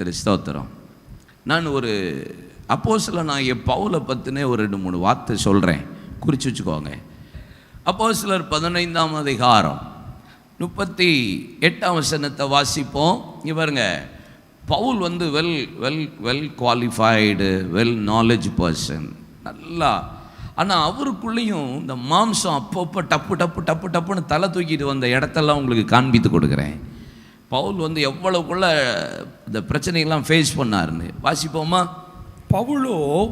கத்திரி ஸ்தோத்திரம். நான் ஒரு அப்போஸில் நான் என் பவுலை பற்றினே ஒரு ரெண்டு மூணு வார்த்தை சொல்கிறேன் குறித்து வச்சுக்கோங்க. அப்போ சிலர் பதினைந்தாம் அதிகாரம் முப்பத்தி எட்டாம் வசனத்தை வாசிப்போம். இவருங்க பவுல் வந்து well well well qualified well knowledge person நல்லா. ஆனால் அவருக்குள்ளேயும் இந்த மாம்சம் அப்பப்போ டப்பு டப்பு டப்பு டப்புன்னு தலை தூக்கிட்டு வந்த இடத்தெல்லாம் உங்களுக்கு காண்பித்து கொடுக்குறேன். பவுல் வந்து எவ்வளவுக்குள்ள இந்த பிரச்சனையெல்லாம் ஃபேஸ் பண்ணாருன்னு. வாசிப்போமா? பவுலோ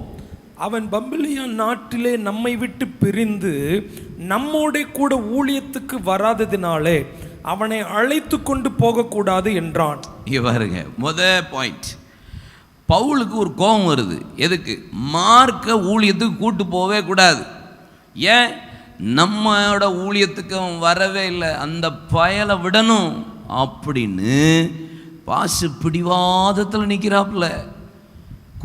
அவன் பம்பிலியான் நாட்டிலே நம்மை விட்டு பிரிந்து நம்மோட கூட ஊழியத்துக்கு வராததினாலே அவனை அழைத்து கொண்டு போகக்கூடாது என்றான். பாருங்க முத பாயிண்ட் பவுலுக்கு ஒரு கோபம் வருது. எதுக்கு? மார்க்க ஊழியத்துக்கு கூட்டு போவே கூடாது. ஏன்? நம்மளோட ஊழியத்துக்கு அவன் வரவே இல்லை. அந்த பயலை விடணும். அப்படின்னு பாசு பிடிவாதத்தில் நிற்கிறாப்புல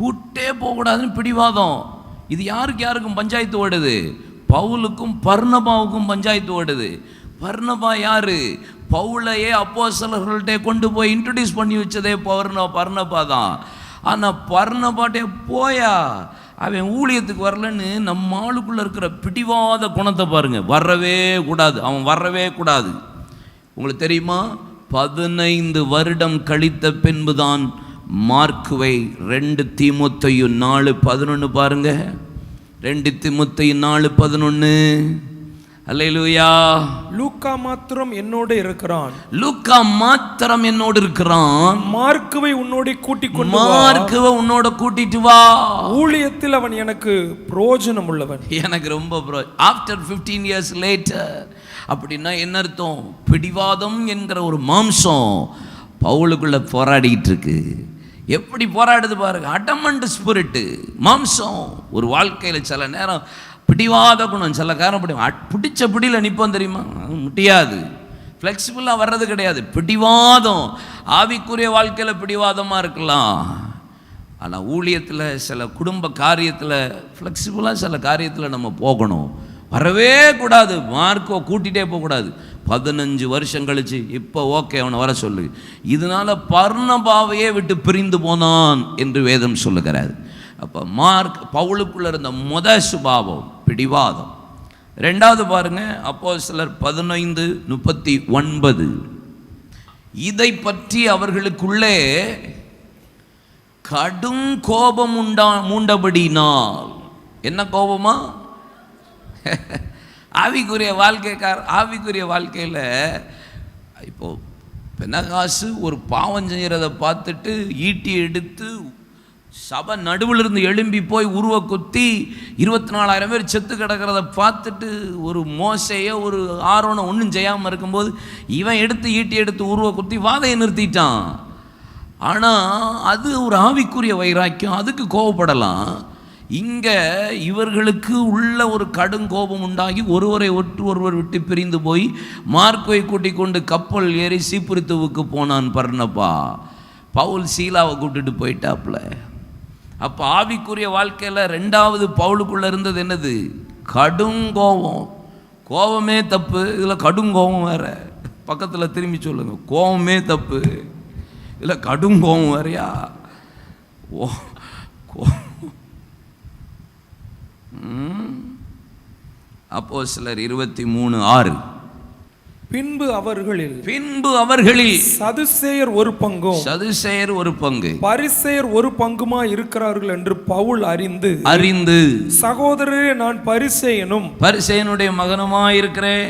கூட்டே போகக்கூடாதுன்னு பிடிவாதம். இது யாருக்கு யாருக்கும் பஞ்சாயத்து ஓடுது? பவுலுக்கும் பர்ணபாவுக்கும் பஞ்சாயத்து ஓடுது. பர்ணபா யாரு? பவுலையே அப்போ சிலர்கள்ட்டே கொண்டு போய் இன்ட்ரடியூஸ் பண்ணி வச்சதே பர்ண பர்ணபா தான். ஆனால் பர்ணபாட்டே போயா? அவன் ஊழியத்துக்கு வரலன்னு நம்ம ஆளுக்குள்ளே இருக்கிற பிடிவாத குணத்தை பாருங்க. வரவே கூடாது. அவன் வரவே கூடாது. உங்களுக்கு தெரியுமா? பதினைந்து வருடம் கழித்த பின்புதான் மார்க்குவை ரெண்டு தீமுத்தையும் நாலு பதினொன்று பாருங்க. ரெண்டு தீமுத்தையும் நாலு பதினொன்று அல்லேலூயா. லூக்கா மாத்திரம் என்னோட இருக்கிறான். லூக்கா மாத்திரம் என்னோடு இருக்கிறான். மார்க்குவை உன்னோட கூட்டிக் கொண்டு. மார்க்குவை உன்னோட கூட்டிட்டு வா. ஊழியத்தில் அவன் எனக்கு பிரயோஜனம் உள்ளவன் எனக்கு ரொம்ப ஆஃப்டர் ஃபிஃப்டீன் இயர்ஸ் லேட்டர் அப்படின்னா என்ன அர்த்தம்? பிடிவாதம் என்கிற ஒரு மாம்சம் பவுலுக்குள்ளே போராடிக்கிட்டு இருக்கு. எப்படி போராடுது பாருங்க? அடமண்ட் ஸ்பிரிட்டு மாம்சம். ஒரு வாழ்க்கையில் சில நேரம் பிடிவாத குணம் சில காரணம் பிடி அட்- பிடிச்ச பிடியில் நிற்போம் தெரியுமா? முடியாது. ஃப்ளெக்சிபிளாக வர்றது கிடையாது. பிடிவாதம். ஆவிக்குரிய வாழ்க்கையில் பிடிவாதமாக இருக்கலாம். ஆனால் ஊழியத்தில் சில குடும்ப காரியத்தில் ஃப்ளெக்சிபிளாக சில காரியத்தில் நம்ம போகணும். வரவே கூடாது. மார்க்கோ கூட்டிகிட்டே போகக்கூடாது. பதினஞ்சு வருஷம் கழிச்சு இப்போ ஓகே அவனை வர சொல்லு. இதனால பர்ணபாவையே விட்டு பிரிந்து போனான் என்று வேதம் சொல்லுகிறாரு. அப்போ மார்க் பவுலுக்குள்ள இருந்த முத சுபாவம் பிடிவாதம். ரெண்டாவது பாருங்க அப்போ சிலர் பதினைந்து முப்பத்தி ஒன்பது. இதை பற்றி அவர்களுக்குள்ளே கடும் கோபம் உண்டா மூண்டபடினால். என்ன கோபமா? ஆவிக்குரிய வாழ்க்கைக்கார் ஆவிக்குரிய வாழ்க்கையில் இப்போ பெனகாசு ஒரு பாவம் செய்கிறத பார்த்துட்டு ஈட்டி எடுத்து சபை நடுவில் இருந்து எழும்பி போய் உருவ குத்தி இருபத்தி நாலாயிரம் பேர் செத்து கிடக்கிறத பார்த்துட்டு ஒரு மோசையோ ஒரு ஆரோனை ஒன்றும் செய்யாமல் இருக்கும்போது இவன் எடுத்து ஈட்டி எடுத்து உருவ குத்தி வாதையை நிறுத்திட்டான். ஆனால் அது ஒரு ஆவிக்குரிய வைராக்கியம். அதுக்கு கோவப்படலாம். இங்கே இவர்களுக்கு உள்ள ஒரு கடும் கோபம் உண்டாகி ஒருவரை ஒட்டு ஒருவர் விட்டு பிரிந்து போய் மார்க்கோவை கூட்டிக் கொண்டு கப்பல் ஏறி சீப்புரித்துவுக்கு போனான் பர்ணப்பா பவுல் சீலாவை கூட்டிட்டு போயிட்டாப்புல அப்போ ஆவிக்குரிய வாழ்க்கையில் ரெண்டாவது பவுலுக்குள்ளே இருந்தது என்னது? கடும் கோபம் கோபமே தப்பு. இதில் கடும் கோபம் வேற. பக்கத்தில் திரும்பி சொல்லுங்கள் கோபமே தப்பு. இல்லை கடும் கோபம் வேறையா? ஓ கோ அப்போ சிலர் இருபத்தி மூணு ஆறு. பின்பு அவர்களில் பின்பு அவர்களில் சதுசேயர் ஒரு பங்கும் சதுசேயர் ஒரு பங்கு. பரிசேயர் ஒரு பங்குமா இருக்கிறார்கள் என்று பவுல் அறிந்து அறிந்து சகோதரரே நான் பரிசேயனும் பரிசேயனுடைய மகனுமாயிருக்கிறேன்.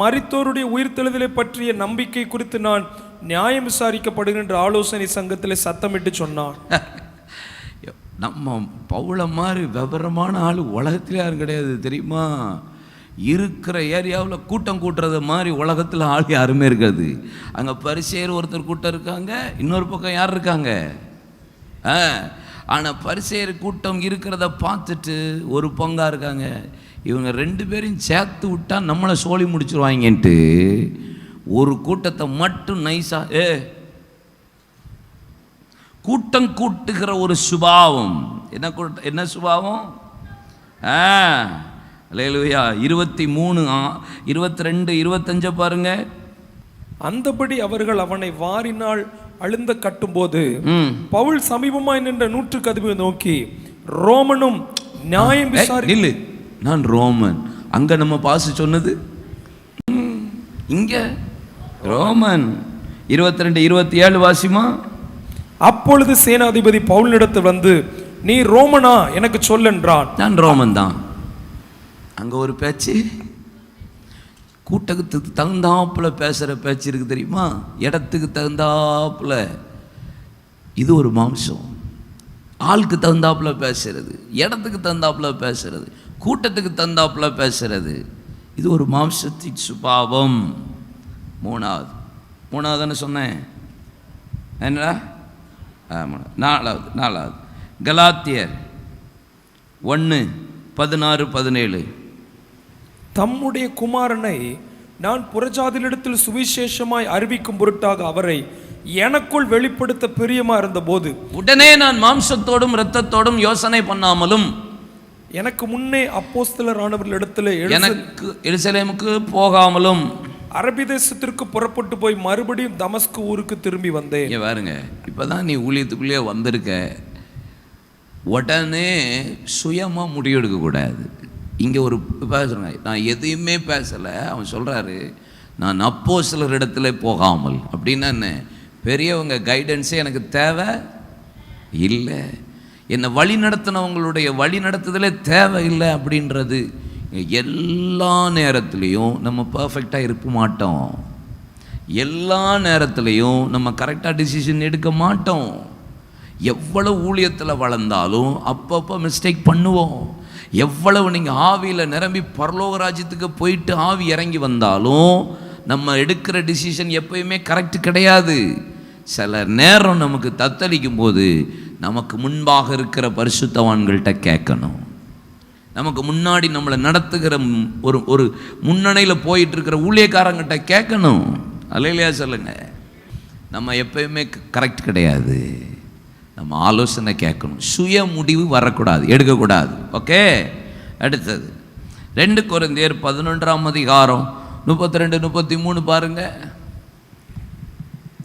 மரித்தோருடைய உயிர்த்தெழுதலை பற்றிய நம்பிக்கை குறித்து நான் நியாயம் விசாரிக்கப்படுகின்ற ஆலோசனை சங்கத்தில் சத்தமிட்டு சொன்னான். நம்ம பவுளை மாதிரி விவரமான ஆள் உலகத்துல யாரும் கிடையாது தெரியுமா? இருக்கிற ஏரியாவில் கூட்டம் கூட்டுறது மாதிரி உலகத்தில் ஆள் யாருமே இருக்காது. அங்கே பரிசெயர் ஒருத்தர் கூட்டம் இருக்காங்க இன்னொரு பக்கம் யார் இருக்காங்க? ஆ ஆனால் பரிசெயர் கூட்டம் இருக்கிறத பார்த்துட்டு ஒரு பங்காக இருக்காங்க. இவங்க ரெண்டு பேரையும் சேர்த்து விட்டா நம்மளை சோழி முடிச்சிருவாங்கன்ட்டு ஒரு கூட்டத்தை மட்டும் நைஸாக ஏ கூட்டம் கூட்டுகிற ஒரு சுபாவம். என்ன கூட்ட என்ன சுபாவம்? ஆ லேலுயா இருபத்தி மூணு இருபத்தி ரெண்டு இருபத்தஞ்ச பாருங்க. அந்தபடி அவர்கள் அவனை வாரினால் அழுந்த கட்டும்போது பவுல் சமீபமாய் நின்ற நூற்று கதவை நோக்கி ரோமனும் நியாயம் நில்லு. நான் ரோமன். அங்க நம்ம பாசு சொன்னது? இங்க? ரோமன். இருபத்தி ரெண்டு இருபத்தி ஏழு வாசிமா? அப்பொழுது சேனாதிபதி பவுலினிடத்தில் வந்து நீ ரோமனா? எனக்கு சொல்லென்றான். நான் ரோமன் தான். அங்கே ஒரு பேச்சு கூட்டத்துக்கு தகுந்தாப்புல பேசுகிற பேச்சு இருக்கு தெரியுமா? இடத்துக்கு தகுந்தாப்புல. இது ஒரு மாம்சம். ஆளுக்கு தகுந்தாப்புல பேசுறது இடத்துக்கு தகுந்தாப்புல பேசுறது கூட்டத்துக்கு தகுந்தாப்புல பேசுறது. இது ஒரு மாம்சத்தின் சுபாவம். மூணாவது. மூணாவதுன்னு சொன்னேன். என்னடா? நாலாவது நாலாவது. கலாத்தியர் ஒன்று பதினாறு பதினேழு. தம்முடைய குமாரனை நான் புறஜாதிகளிடத்தில் சுவிசேஷமாய் அறிவிக்கும் பொருட்டாக அவரை எனக்குள் வெளிப்படுத்த பிரியமா இருந்தபோது உடனே நான் மாம்சத்தோடும் இரத்தத்தோடும் யோசனை பண்ணாமலும் எனக்கு முன்னே அப்போஸ்தலரானவர்களிடத்தில் எழுத எனக்கு எருசலேமுக்கு போகாமலும் அரபி தேசத்திற்கு புறப்பட்டு போய் மறுபடியும் தமஸ்கு ஊருக்கு திரும்பி வந்தேன். இங்கே பாருங்க இப்போ தான் நீ ஊழியத்துக்குள்ளேயே வந்திருக்க. உடனே சுயமாக முடிவெடுக்கக்கூடாது இங்கே ஒரு பேசுகிறேன் நான் எதையுமே பேசலை. அவன் சொல்கிறாரு நான் அப்போ சிலர் இடத்துல போகாமல். அப்படின்னா என்ன? பெரியவங்க கைடன்ஸே எனக்கு தேவை இல்லை. என்னை வழி நடத்தினவங்களுடைய வழி நடத்துதலே தேவை இல்லை அப்படின்றது. எல்லா நேரத்துலேயும் நம்ம பர்ஃபெக்டாக இருக்க மாட்டோம். எல்லா நேரத்துலையும் நம்ம கரெக்டாக டிசிஷன் எடுக்க மாட்டோம். எவ்வளவு ஊழியத்தில் வளர்ந்தாலும் அப்பப்போ மிஸ்டேக் பண்ணுவோம். எவ்வளவு நீங்கள் ஆவியில் நிரம்பி பரலோக ராஜ்யத்துக்கு போயிட்டு ஆவி இறங்கி வந்தாலும் நம்ம எடுக்கிற டிசிஷன் எப்பயுமே கரெக்ட் கிடையாது. சில நேரம் நமக்கு தத்தளிக்கும் போது நமக்கு முன்பாக இருக்கிற பரிசுத்தவான்கள்கிட்ட கேட்கணும். நமக்கு முன்னாடி நம்மளை நடத்துகிற ஒரு ஒரு முன்னணியில் போயிட்டு இருக்கிற ஊழியக்காரங்கிட்ட கேட்கணும். அல்லையா சொல்லுங்க. நம்ம எப்பயுமே கரெக்ட் கிடையாது. நம்ம ஆலோசனை கேட்கணும். சுய முடிவு வரக்கூடாது எடுக்கக்கூடாது. ஓகே? அடுத்தது. ரெண்டு குறைந்தேர் பதினொன்றாம் அதிகாரம் முப்பத்தி ரெண்டு முப்பத்தி மூணு பாருங்க.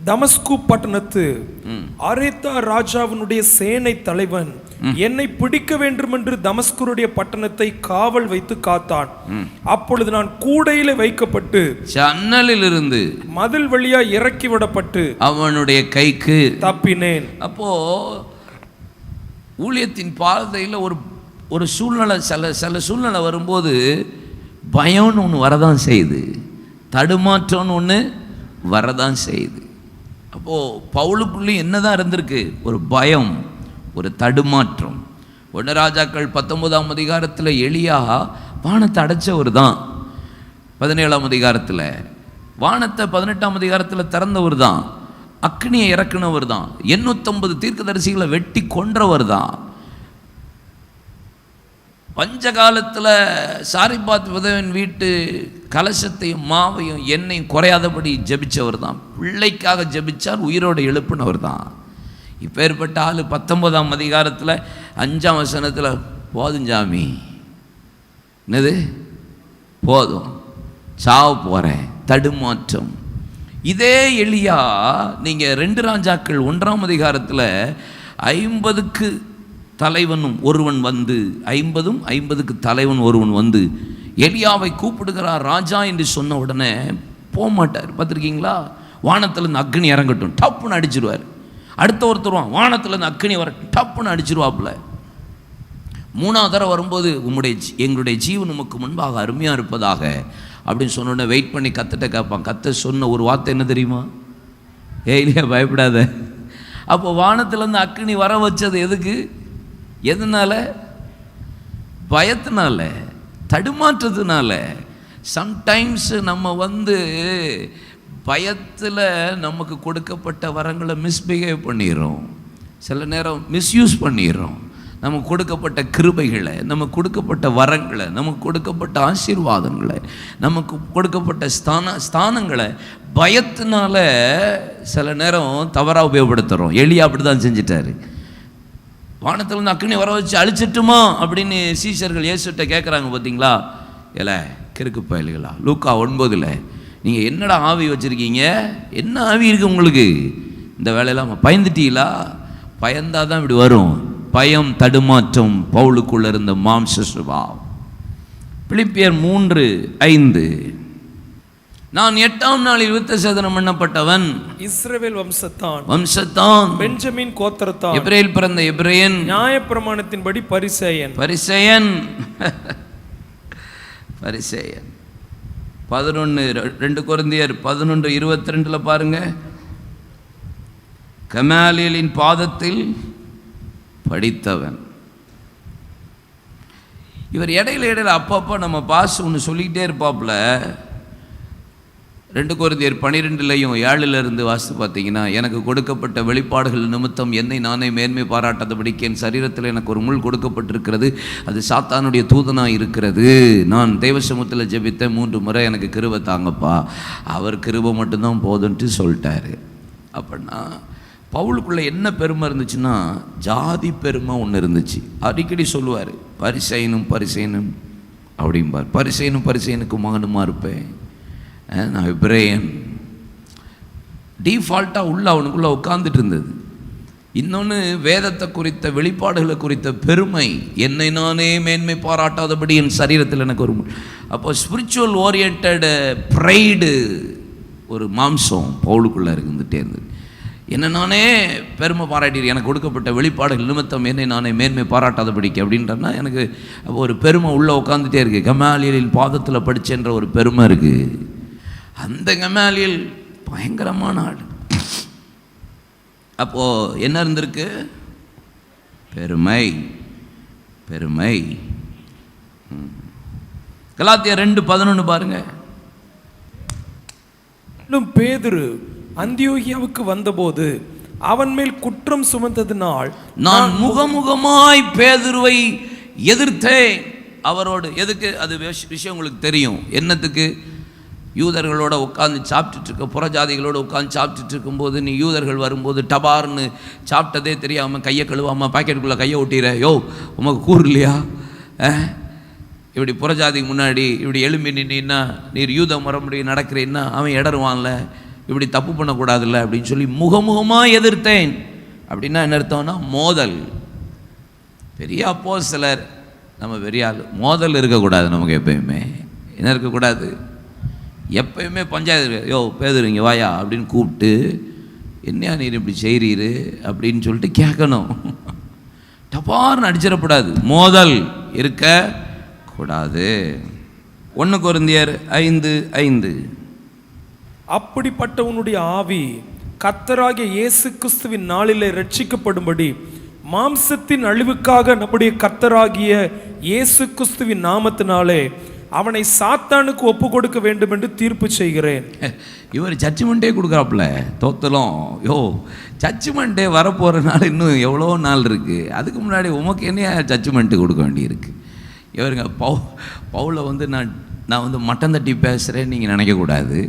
தமஸ்கு பட்டணத்து. அரேத்தா ராஜாவினுடைய சேனை தலைவன் என்னை பிடிக்க வேண்டும் என்று தமஸ்குருடைய பட்டணத்தை காவல் வைத்து காத்தான். அப்பொழுது நான் கூடையில வைக்கப்பட்டு ஜன்னலிலிருந்து மதில் வழியா இறக்கி விடப்பட்டு அவனுடைய கைக்கு தப்பினேன். அப்போ ஊழியத்தின் பாதையில் ஒரு ஒரு சூழ்நிலை சில சில சூழ்நிலை வரும்போது பயம்னு ஒன்று வரதான் செய்யுது. தடுமாற்றம்னு ஒன்று வரதான் செய்யுது. அப்போது பவுலுக்குள்ளேயும் என்னதான் இருந்திருக்கு? ஒரு பயம். ஒரு தடுமாற்றம். ஒன்று ராஜாக்கள் பத்தொன்பதாம் அதிகாரத்தில் எளியா வானத்தை அடைச்சவர் தான் பதினேழாம் அதிகாரத்தில். வானத்தை பதினெட்டாம் அதிகாரத்தில் திறந்தவர் தான் அக்னியை இறக்குனவர் தான் எண்ணூத்தொன்பது தீர்க்கதரிசிகளை வெட்டி கொன்றவர் தான் பஞ்ச காலத்தில் சாரிபாத் விதவன் வீட்டு கலசத்தையும் மாவையும் எண்ணெயும் குறையாதபடி ஜெபிச்சவர் தான் பிள்ளைக்காக ஜெபிச்சார் உயிரோடு எழுப்பினவர் தான் இப்பேற்பட்ட ஆள் பத்தொன்பதாம் அதிகாரத்தில் அஞ்சாம் வசனத்தில் போதுஞ்சாமி என்னது? போதும். சாவ போகிறேன் தடுமாற்றம். இதே எளியா நீங்கள் ரெண்டு ராஜாக்கள் ஒன்றாம் அதிகாரத்தில் ஐம்பதுக்கு தலைவனும் ஒருவன் வந்து ஐம்பதும் ஐம்பதுக்கு தலைவன் ஒருவன் வந்து எலியாவை கூப்பிடுகிறார் ராஜா என்று சொன்ன உடனே போக மாட்டார் பார்த்துருக்கீங்களா? வானத்தில் இருந்து அக்னி இறங்கட்டும். டப்புன்னு அடிச்சிருவார். அடுத்த ஒருத்தருவான் வானத்துலேருந்து இருந்து அக்னி வர டப்புன்னு அடிச்சிருவாப்புல. மூணாவது தடவை வரும்போது உம்முடைய எங்களுடைய ஜீவன் உமக்கு முன்பாக அருமையாக இருப்பதாக அப்படின்னு சொன்னோடனே வெயிட் பண்ணி கத்திட்ட கேட்பான் கத்த சொன்ன ஒரு வார்த்தை என்ன தெரியுமா? ஏய்லியா பயப்படாத. அப்போ வானத்துலேருந்து அக்கினி வர வச்சது எதுக்கு? எதனால? பயத்தினால தடுமாற்றத்தினால. சம்டைம்ஸ் நம்ம வந்து பயத்தில் நமக்கு கொடுக்கப்பட்ட வரங்களை மிஸ்பிஹேவ் பண்ணிடுறோம். சில நேரம் மிஸ்யூஸ் பண்ணிடுறோம். நமக்கு கொடுக்கப்பட்ட கிருபைகளை நமக்கு கொடுக்கப்பட்ட வரங்களை நமக்கு கொடுக்கப்பட்ட ஆசீர்வாதங்களை நமக்கு கொடுக்கப்பட்ட ஸ்தான ஸ்தானங்களை பயத்தினால சில நேரம் தவறாக உபயோகப்படுத்துகிறோம் எளியா அப்படி தான் செஞ்சிட்டாரு. வானத்திலிருந்து அக்னி வர வச்சு அழிச்சிட்டுமா அப்படின்னு சீசர்கள் இயேசுட்ட கேட்குறாங்க பார்த்தீங்களா ஏல கிறுக்கு பயல்களா? லூக்கா ஒன்பதில் நீங்கள் என்னடா ஆவி வச்சுருக்கீங்க? என்ன ஆவி இருக்கு உங்களுக்கு? இந்த வேலையெல்லாம் பயந்துட்டீங்களா? பயந்தாதான் தான் இப்படி வரும். பயம் தடுமாற்றம் பவுலுக்குள்ள இருந்த மாம்ச சுபாவம். பிலிப்பியர் மூன்று ஐந்து. நான் எட்டாம் நாளில் விருத்த சேதனம் பண்ணப்பட்டவன். இஸ்ரவேல் வம்சத்தான். வம்சத்தான். பெஞ்சமின் கோத்திரத்தான். எப்ரேல் பிறந்த எப்ரேயன். நியாயப்பிரமாணத்தின்படி பரிசேயன். பரிசேயன். பரிசேயன். பதினொன்று ரெண்டு குருந்தியர் பதினொன்று இருபத்தி ரெண்டில் பாருங்கள் கமாலியலின் பாதத்தில் படித்தவன். இவர் இடையில இடையில அப்பப்போ நம்ம பாஸ் ஒன்று சொல்லிக்கிட்டே இருப்பாப்புல. ரெண்டு குருந்தியர் பனிரெண்டுலையும் ஏழிலிருந்து வாசித்து பார்த்தீங்கன்னா எனக்கு கொடுக்கப்பட்ட வெளிப்பாடுகள் நிமித்தம் என்னை நானே மேன்மை பாராட்டாதபடிக்கு என் சரீரத்தில் எனக்கு ஒரு முள் கொடுக்கப்பட்டிருக்கிறது. அது சாத்தானுடைய தூதனாக இருக்கிறது. நான் தெய்வசமத்தில் ஜெபித்த மூன்று முறை எனக்கு கிருபை தாங்கப்பா. அவர் கிருபை மட்டும்தான் போதுன்ட்டு சொல்லிட்டாரு. அப்படின்னா பவுலுக்குள்ளே என்ன பெருமை இருந்துச்சுன்னா ஜாதி பெருமை ஒன்று இருந்துச்சு. அடிக்கடி சொல்லுவார் பரிசைனும் பரிசைனும் அப்படிம்பார். பரிசைனும் பரிசைனுக்கு மகனுமா இருப்பேன். நான் விப்ரேயன் டீஃபால்ட்டாக உள்ளே அவனுக்குள்ளே உட்காந்துட்டு இருந்தது. இன்னொன்று வேதத்தை குறித்த வெளிப்பாடுகளை குறித்த பெருமை என்னை நானே மேன்மை பாராட்டாதபடி என் சரீரத்தில் எனக்கு ஒரு அப்போ ஸ்பிரிச்சுவல் ஓரியன்ட் ப்ரைடு ஒரு மாம்சம் பவுலுக்குள்ளே இருந்துகிட்டே இருந்தது. என்ன நானே பெருமை பாராட்டி எனக்கு கொடுக்கப்பட்ட வெளிப்பாடுகள் நிமித்தம் என்னை நானே மேன்மை பாராட்டாதபடிக்கு அப்படின்றனா எனக்கு ஒரு பெருமை உள்ளே உட்காந்துட்டே இருக்குது கமாலியலின் பாதத்தில் படிச்சேன்ற ஒரு பெருமை இருக்குது அந்த கமாலியல் பயங்கரமான ஆள் அப்போது என்ன இருந்திருக்கு? பெருமை பெருமை. ம். கலாத்தியர் ரெண்டு பதினொன்று பாருங்க. இன்னும் பேதுரு அந்தியோகியாவுக்கு வந்தபோது அவன் மேல் குற்றம் சுமந்ததினால் நான் முகமுகமாய் பேதுருவை எதிர்த்தேன். அவரோடு எதுக்கு? அது விஷ- விஷயம் உங்களுக்கு தெரியும். என்னத்துக்கு? யூதர்களோட உட்காந்து சாப்பிட்டுட்டு புறஜாதிகளோடு உட்காந்து சாப்பிட்டுட்டு இருக்கும்போது நீ யூதர்கள் வரும்போது டபார்னு சாப்பிட்டதே தெரியாமல் கையை கழுவாமல் பாக்கெட்டுக்குள்ளே கையை ஒட்டிற யோ உமக்கு கூறு இல்லையா? இப்படி புறஜாதிக்கு முன்னாடி இப்படி எழும்பி நின்னா நீர் யூத முறைப்படி நடக்கிறீன்னா அவன் இடருவான்ல இப்படி தப்பு பண்ணக்கூடாதுல்ல அப்படின்னு சொல்லி முகமுகமாக எதிர்த்தேன். அப்படின்னா என்ன அர்த்தம்னா மோதல். பெரிய அப்போ சிலர் நம்ம பெரிய ஆள். மோதல் இருக்கக்கூடாது நமக்கு எப்பயுமே. என்ன இருக்கக்கூடாது? எப்பயுமே பஞ்சாயத்து யோ பேதர் இங்கே வாயா அப்படின்னு கூப்பிட்டு என்னையா நீர் இப்படி செய்கிறீரு அப்படின்னு சொல்லிட்டு கேட்கணும். டபார்னு அடிச்சிடக்கூடாது. மோதல் இருக்க கூடாது. ஒன்று குருந்தியர் ஐந்து ஐந்து. அப்படிப்பட்டவனுடைய ஆவி கத்தராகிய இயேசு கிறிஸ்துவின் நாளிலே ரட்சிக்கப்படும்படி மாம்சத்தின் அழிவுக்காக நம்முடைய கத்தராகிய இயேசு கிறிஸ்துவின் நாமத்தினாலே அவனை சாத்தானுக்கு ஒப்பு கொடுக்க வேண்டும் என்று தீர்ப்பு செய்கிறேன். இவர் ஜட்ஜ்மெண்ட்டே கொடுக்குறாப்புல தோத்தலும் யோ ஜட்ஜ்மெண்ட்டே வரப்போகிற நாள் இன்னும் எவ்வளோ நாள் இருக்குது அதுக்கு முன்னாடி உமக்கு என்னையா ஜட்ஜ்மெண்ட்டு கொடுக்க வேண்டியிருக்கு? இவருங்க பவு பவுலை வந்து நான் நான் வந்து மட்டம் தட்டி பேசுகிறேன்னு நீங்கள் நினைக்கக்கூடாது.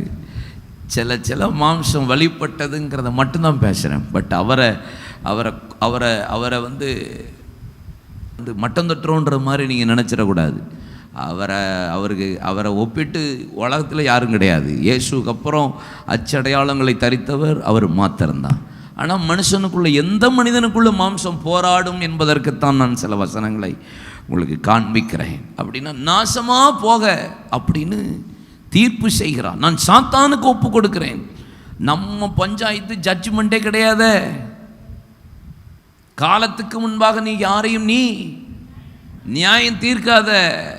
சில சில மாம்சம் வழிபட்டதுங்கிறத மட்டும்தான் பேசுகிறேன் பட் அவரை அவரை அவரை அவரை வந்து வந்து மட்டம் தட்டுறோன்ற மாதிரி நீங்கள் நினச்சிடக்கூடாது. அவரை அவருக்கு அவரை ஒப்பிட்டு உலகத்தில் யாரும் கிடையாது. இயேசுக்கு அப்புறம் அச்சடையாளங்களை தரித்தவர் அவர் மாத்திரம்தான். ஆனால் மனுஷனுக்குள்ளே எந்த மனிதனுக்குள்ளே மாம்சம் போராடும் என்பதற்குத்தான் நான் சில வசனங்களை உங்களுக்கு காண்பிக்கிறேன். அப்படின்னா நாசமாக போக அப்படின்னு தீர்ப்பு செய்கிறான். நான் சாத்தானுக்கு ஒப்பு கொடுக்கிறேன். நம்ம பஞ்சாயத்து ஜட்ஜ்மெண்ட்டே கிடையாத. காலத்துக்கு முன்பாக நீ யாரையும் நீ நியாயம் தீர்க்காத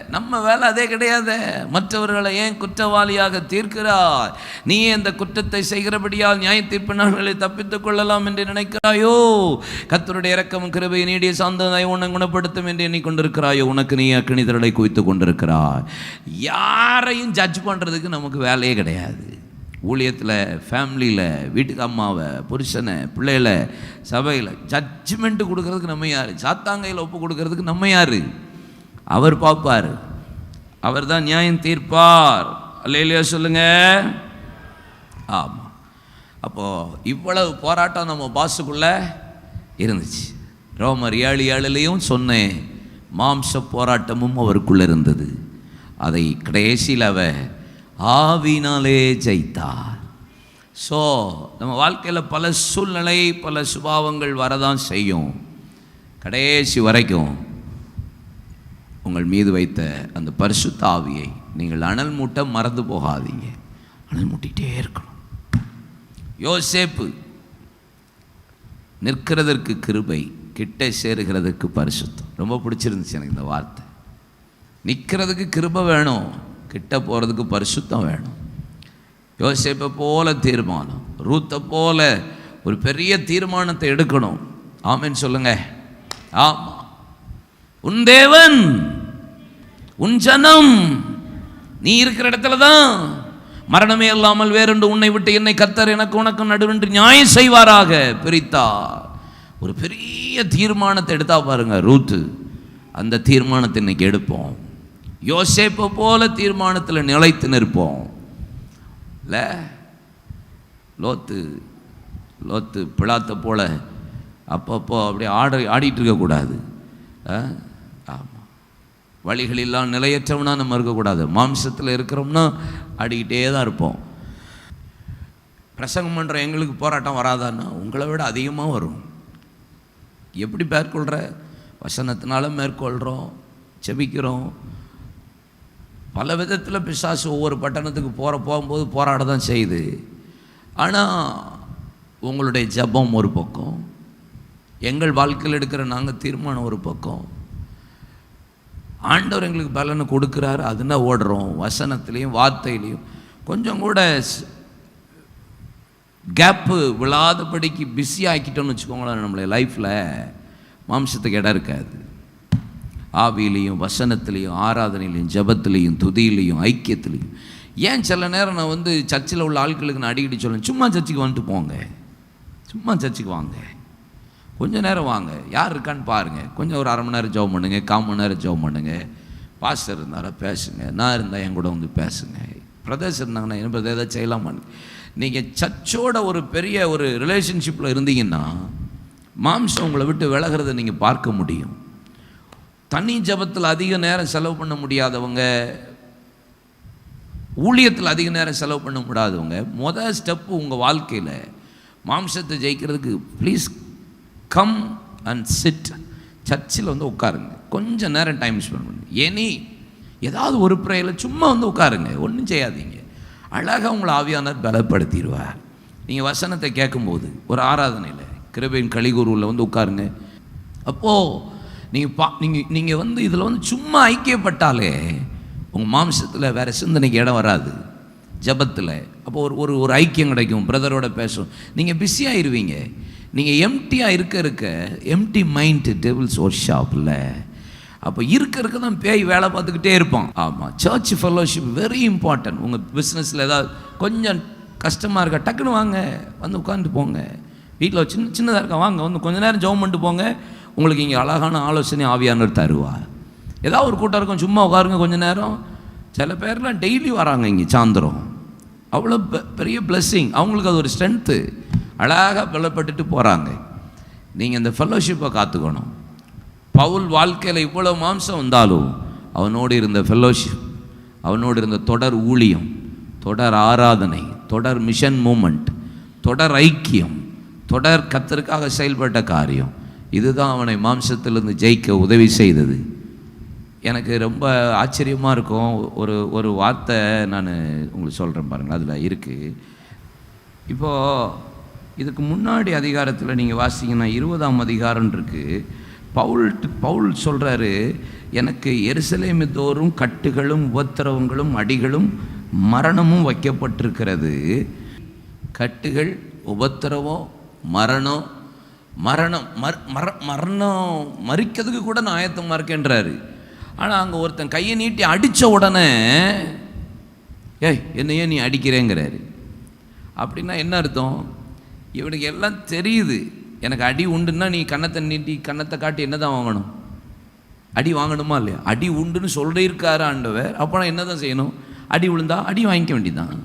நம்ம வேலை அதே கிடையாது. மற்றவர்களை ஏன் குற்றவாளியாக தீர்க்கிறாய்? நீ இந்த குற்றத்தை செய்கிறபடியால் நியாய தீர்ப்பு நாள்களை தப்பித்துக் கொள்ளலாம் என்று நினைக்கிறாயோ? கத்தருடைய இறக்கமும் கிருபை நீடிய சாந்தனை உன்னை குணப்படுத்தும் என்று எண்ணிக்கொண்டிருக்கிறாயோ? உனக்கு நீ அக்கினிதரலை குவித்து கொண்டிருக்கிறாய். யாரையும் ஜட்ஜ் பண்ணுறதுக்கு நமக்கு வேலையே கிடையாது. ஊழியத்தில் ஃபேமிலியில் வீட்டுக்கு அம்மாவை புருஷனை பிள்ளைகளை சபையில் ஜட்ஜ்மெண்ட்டு கொடுக்கறதுக்கு நம்ம யார்? சாத்தாங்கையில் ஒப்பு கொடுக்கறதுக்கு நம்ம யார்? அவர் பார்ப்பார். அவர் தான் நியாயம் தீர்ப்பார். அல்லையிலையா சொல்லுங்க. ஆமாம் அப்போது இவ்வளவு போராட்டம் நம்ம பாஸுக்குள்ளே இருந்துச்சு. ரோமர் ஏழு ஏழுலையும் சொன்னேன் மாம்ச போராட்டமும் அவருக்குள்ளே இருந்தது. அதை கடைசியில் அவ ஆவினாலே ஜெயித்தார். ஸோ நம்ம வாழ்க்கையில் பல சூழ்நிலை பல சுபாவங்கள் வரதான் செய்யும். கடைசி வரைக்கும் உங்கள் மீது வைத்த அந்த பரிசுத்த ஆவியை நீங்கள் அனல் மூட்டை மறந்து போகாதீங்க. அனல் மூட்டிகிட்டே இருக்கணும். யோசேப்பு நிற்கிறதற்கு கிருபை கிட்ட சேருகிறதுக்கு பரிசுத்தம். ரொம்ப பிடிச்சிருந்துச்சு எனக்கு இந்த வார்த்தை. நிற்கிறதுக்கு கிருபை வேணும். கிட்ட போகிறதுக்கு பரிசுத்தம் வேணும். யோசிப்பை போல தீர்மானம் ரூத்தை போல ஒரு பெரிய தீர்மானத்தை எடுக்கணும். ஆமின்னு சொல்லுங்க. ஆமாம் உன் தேவன் உன் ஜனம் நீ இருக்கிற இடத்துல தான் மரணமே இல்லாமல் வேறென்று உன்னை விட்டு என்னை கத்தர் எனக்கு உனக்கு நடுவென்று நியாயம் செய்வாராக பிரித்தா ஒரு பெரிய தீர்மானத்தை எடுத்தா பாருங்க ரூத்து. அந்த தீர்மானத்தை இன்னைக்கு எடுப்போம். யோசேப்பை போல தீர்மானத்தில் நிலைத்து நிற்போம். இல்லை லோத்து லோத்து பிளாத்த போல அப்பப்போ அப்படியே ஆட ஆடிட்டு இருக்கக்கூடாது ஆமாம் வழிகளெல்லாம் நிலையற்றவனா நம்ம இருக்கக்கூடாது மாம்சத்தில் இருக்கிறோம்னா ஆடிக்கிட்டே தான் இருப்போம். பிரசங்கம் பண்ணுற எங்களுக்கு போராட்டம் வராதான்னா உங்களை விட அதிகமாக வரும். எப்படி மேற்கொள்கிற வசனத்தினால மேற்கொள்கிறோம் செபிக்கிறோம். பல விதத்தில் பிசாசு ஒவ்வொரு பட்டணத்துக்கு போகிற போகும்போது போராட தான் செய்யுது. ஆனால் உங்களுடைய ஜெபம் ஒரு பக்கம் எங்கள் வாழ்க்கையில் எடுக்கிற நாங்கள் தீர்மானம் ஒரு பக்கம். ஆண்டவர் எங்களுக்கு பலனை கொடுக்குறாரு அதுனா ஓடுறோம் வசனத்துலேயும் வார்த்தையிலையும். கொஞ்சம் கூட கேப்பு விழாதபடிக்கு பிஸி ஆக்கிட்டோம்னு வச்சுக்கோங்களேன் நம்மளை லைஃப்பில் மாம்சத்துக்கு இடம் இருக்காது. ஆவியிலையும் வசனத்திலையும் ஆராதனையிலையும் ஜபத்திலையும் துதியிலையும் ஐக்கியத்திலையும். ஏன் சில நேரம் நான் வந்து சர்ச்சில் உள்ள ஆட்களுக்கு நான் அடிக்கடி சொல்லுவேன் சும்மா சர்ச்சுக்கு வந்துட்டு போங்க. சும்மா சர்ச்சுக்கு வாங்க. கொஞ்சம் நேரம் வாங்க. யார் இருக்கான்னு பாருங்கள் கொஞ்சம் ஒரு அரை மணி நேரம் ஜவ் பண்ணுங்கள் கால் மணி நேரம் ஜவ் பண்ணுங்கள் பாஸ்டர் இருந்தாரா பேசுங்க. நான் இருந்தால் என் கூட வந்து பேசுங்க. பிரதேசம் இருந்தாங்கன்னா என்ன பிரதர் ஏதாவது செய்யலாமான்னு நீங்கள் சர்ச்சோட ஒரு பெரிய ஒரு ரிலேஷன்ஷிப்பில் இருந்தீங்கன்னா மாம்சம் உங்களை விட்டு விலகிறத நீங்கள் பார்க்க முடியும். தனி ஜபத்தில் அதிக நேரம் செலவு பண்ண முடியாதவங்க ஊழியத்தில் அதிக நேரம் செலவு பண்ண முடியாதவங்க மொதல் ஸ்டெப்பு உங்கள் வாழ்க்கையில் மாம்சத்தை ஜெயிக்கிறதுக்கு ப்ளீஸ் கம் அண்ட் சிட் சர்ச்சில் வந்து உட்காருங்க. கொஞ்சம் நேரம் டைம் ஸ்பெண்ட் பண்ணுங்க. எனி ஏதாவது ஒரு ப்ரேயில் சும்மா வந்து உட்காருங்க. ஒன்றும் செய்யாதீங்க. அழகாக உங்களை ஆவியானவர் பலப்படுத்திடுவார். நீங்கள் வசனத்தை கேட்கும்போது ஒரு ஆராதனையில் கிருபையின் கலிகுருவில் வந்து உட்காருங்க. அப்போது நீங்கள் பா நீங்கள் நீங்கள் வந்து இதில் வந்து சும்மா ஐக்கியப்பட்டாலே உங்கள் மாம்சத்தில் வேறு சிந்தனைக்கு இடம் வராது. ஜபத்தில். அப்போ ஒரு ஒரு ஒரு ஐக்கியம் கிடைக்கும். பிரதரோட பேசும் நீங்கள் பிஸியாகிருவீங்க நீங்கள் எம்டியாக இருக்க இருக்க எம்டி மைண்டு டேபிள்ஸ் ஒர்க் ஷாப்பில் அப்போ இருக்க இருக்க தான் பேய் வேலை பார்த்துக்கிட்டே இருப்பான். ஆமாம் சர்ச் ஃபெல்லோஷிப் வெரி இம்பார்ட்டன்ட் உங்கள் பிஸ்னஸில் ஏதாவது கொஞ்சம் கஷ்டமாக இருக்கா டக்குன்னு வாங்க. வந்து உட்காந்துட்டு போங்க. வீட்டில் சின்ன சின்னதாக இருக்கா வாங்க. வந்து கொஞ்ச நேரம் ஜெபம் பண்ணிட்டு போங்க. உங்களுக்கு இங்கே அழகான ஆலோசனை ஆவியானவர் தருவார். ஏதாவது ஒரு கூட்டம் இருக்கும் சும்மா உட்காருங்க கொஞ்ச நேரம். சில பேர்லாம் டெய்லி வராங்க இங்கே சாயந்தரம். அவ்வளோ பெ- பெரிய blessing. அவங்களுக்கு அது ஒரு ஸ்ட்ரென்த்து அழகாக பலப்பட்டுட்டு போகிறாங்க நீங்கள் இந்த ஃபெல்லோஷிப்பை காத்துக்கணும். பவுல் வாழ்க்கையில் இவ்வளோ மாம்சம் வந்தாலும் அவனோடு இருந்த ஃபெல்லோஷிப் அவனோடு இருந்த தொடர் ஊழியம் தொடர் ஆராதனை தொடர் மிஷன் மூமெண்ட் தொடர் ஐக்கியம் தொடர் கத்தருக்காக செயல்பட்ட காரியம் இதுதான் அவனை மாம்சத்திலிருந்து ஜெயிக்க உதவி செய்தது. எனக்கு ரொம்ப ஆச்சரியமாக இருக்கும். ஒரு ஒரு வார்த்தை நான் உங்களுக்கு சொல்கிறேன் பாருங்கள் அதில் இருக்குது இப்போது இதுக்கு முன்னாடி அதிகாரத்தில் நீங்கள் வாசிங்கன்னா இருபதாம் அதிகாரம் இருக்குது பவுல் பவுல் சொல்கிறாரு எனக்கு எருசலேமு தோறும் கட்டுகளும் உபத்திரவங்களும் அடிகளும் மரணமும் வைக்கப்பட்டிருக்கிறது. கட்டுகள் உபத்திரவம் மரணம் மரணம் மர் மர மரணம் மறிக்கிறதுக்கு கூட நான் ஆயத்தமாக இருக்கேன்றாரு. ஆனால் அங்கே ஒருத்தன் கையை நீட்டி அடித்த உடனே ஏய் என்னையே நீ அடிக்கிறேங்கிறாரு. அப்படின்னா என்ன அர்த்தம்? இவனுக்கு எல்லாம் தெரியுது. எனக்கு அடி உண்டுன்னா நீ கன்னத்தை நீட்டி கன்னத்தை காட்டி என்ன தான் வாங்கணும்? அடி வாங்கணுமா இல்லையா? அடி உண்டுன்னு சொல்லியிருக்காரு ஆண்டவர். அப்போ நான் என்ன தான் செய்யணும்? அடி விழுந்தா அடி வாங்கிக்க வேண்டியதான்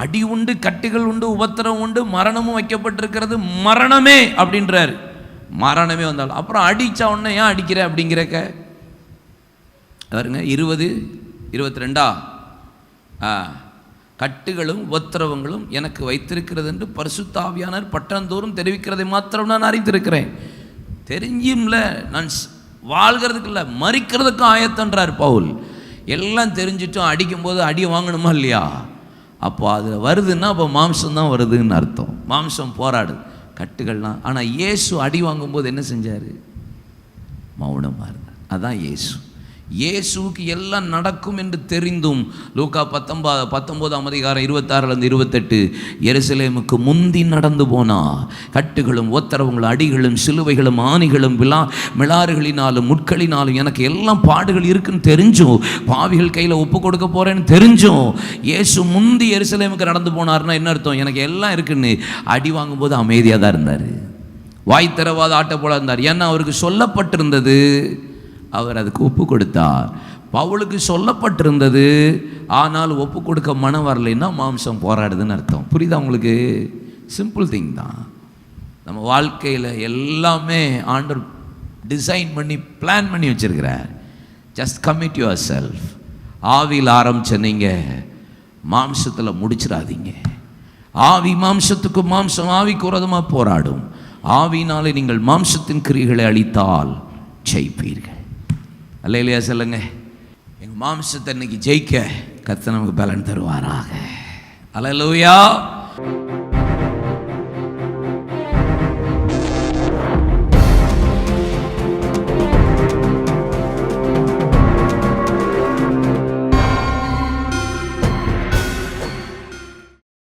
அடி உண்டு கட்டுகள் உண்டு உபத்திரம் உண்டு மரணமும் வைக்கப்பட்டிருக்கிறது. மரணமே அப்படின்றாரு. மரணமே வந்தாலும். அப்புறம் அடித்தா உடனே ஏன் அடிக்கிற அப்படிங்கிறக்க? பாருங்க இருபது இருபத்தி ரெண்டா ஆ கட்டுகளும் உபத்திரவங்களும் எனக்கு வைத்திருக்கிறது என்று பரிசுத்தாவியானர் பட்டந்தோறும் தெரிவிக்கிறதை மாத்திரம் நான் அறிந்திருக்கிறேன். தெரிஞ்சும்ல நான் வாழ்கிறதுக்கு இல்லை மறிக்கிறதுக்கும் ஆயத்தன்றார் பவுல். எல்லாம் தெரிஞ்சிட்டும் அடிக்கும்போது அடி வாங்கணுமா இல்லையா? அப்போ அதில் வருதுன்னா அப்போ மாம்சம் தான் வருதுன்னு அர்த்தம். மாம்சம் போராடுது கட்டுகள்லாம். ஆனால் இயேசு அடி வாங்கும்போது என்ன செஞ்சார்? மௌனமாக இருந்தார். அதான் இயேசு. இயேசுக்கு எல்லாம் நடக்கும் என்று தெரிந்தும் லூக்கா பத்தொன்பா பத்தொம்போதாம் அதிகாரம் இருபத்தாறுலேருந்து இருபத்தெட்டு எருசலேமுக்கு முந்தி நடந்து போனா கட்டுகளும் ஒத்தரவுங்களும் அடிகளும் சிலுவைகளும் ஆணிகளும் விழா மிளாறுகளினாலும் முட்களினாலும் எனக்கு எல்லாம் பாடுகள் இருக்குன்னு தெரிஞ்சும் பாவிகள் கையில் ஒப்பு கொடுக்க போகிறேன்னு தெரிஞ்சும் இயேசு முந்தி எருசலேமுக்கு நடந்து போனார்னா என்ன அர்த்தம்? எனக்கு எல்லாம் இருக்குன்னு. அடி வாங்கும்போது அமைதியாக தான் இருந்தார். வாய் திறவாத ஆட்ட போல இருந்தார். ஏன்னா அவருக்கு சொல்லப்பட்டிருந்தது அவர் அதுக்கு ஒப்பு கொடுத்தார். பவுலுக்கு சொல்லப்பட்டிருந்தது ஆனால் ஒப்பு கொடுக்க மனம் வரலைன்னா மாம்சம் போராடுதுன்னு அர்த்தம். புரியுதா உங்களுக்கு? சிம்பிள் திங் தான். நம்ம வாழ்க்கையில் எல்லாமே ஆண்டர் டிசைன் பண்ணி பிளான் பண்ணி வச்சுருக்கிறார். ஜஸ்ட் கமிட் யுவர் செல்ஃப் ஆவியில் ஆரம்பிச்ச நீங்கள் மாம்சத்தில் முடிச்சிடாதீங்க. ஆவி மாம்சத்துக்கு மாம்சம் ஆவிக்கு உரதமாக போராடும். ஆவினாலே நீங்கள் மாம்சத்தின் கிரிகளை அளித்தால் ஜெயிப்பீர்கள். அல்ல இல்லையா சொல்லுங்க. எங்கள் மாம்சத்தை இன்னைக்கு ஜெயிக்க கத்தை நமக்கு பலன் தருவாராக. அல்லேலூயா.